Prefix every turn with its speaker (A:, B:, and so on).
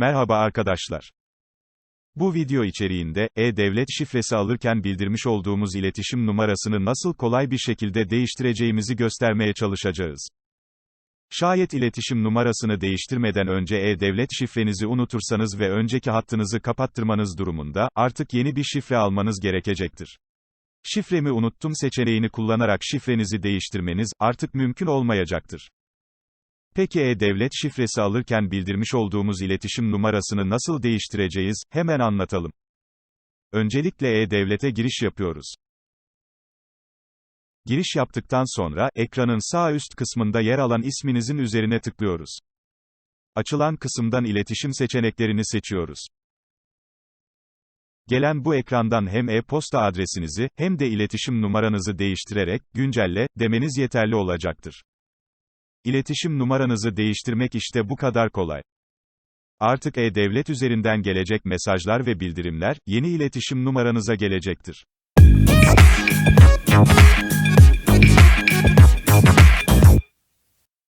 A: Merhaba arkadaşlar. Bu video içeriğinde, e-devlet şifresi alırken bildirmiş olduğumuz iletişim numarasını nasıl kolay bir şekilde değiştireceğimizi göstermeye çalışacağız. Şayet iletişim numarasını değiştirmeden önce e-devlet şifrenizi unutursanız ve önceki hattınızı kapattırmanız durumunda, artık yeni bir şifre almanız gerekecektir. Şifremi unuttum seçeneğini kullanarak şifrenizi değiştirmeniz, artık mümkün olmayacaktır. Peki e-devlet şifresi alırken bildirmiş olduğumuz iletişim numarasını nasıl değiştireceğiz? Hemen anlatalım. Öncelikle e-devlete giriş yapıyoruz. Giriş yaptıktan sonra, ekranın sağ üst kısmında yer alan isminizin üzerine tıklıyoruz. Açılan kısımdan iletişim seçeneklerini seçiyoruz. Gelen bu ekrandan hem e-posta adresinizi, hem de iletişim numaranızı değiştirerek, güncelle, demeniz yeterli olacaktır. İletişim numaranızı değiştirmek işte bu kadar kolay. Artık e-devlet üzerinden gelecek mesajlar ve bildirimler, yeni iletişim numaranıza gelecektir.